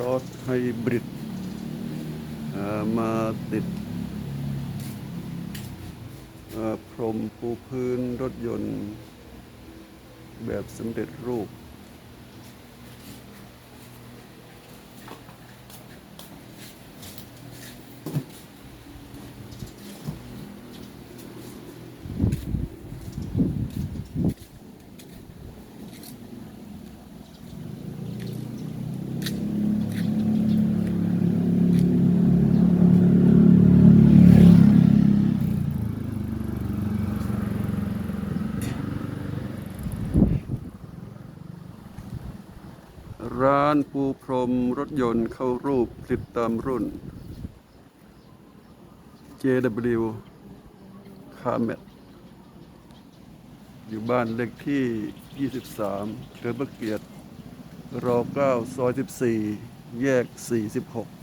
รถไฮบริดมาติดพรมปูพื้นรถยนต์แบบสำเร็จรูป ร้านปูพรมรถยนต์เข้ารูปติดตามรุ่น JW c a r m e t อยู่บ้านเลขที่ 23เฉลิมพระเกียรติร9ซอย 14 แยก 46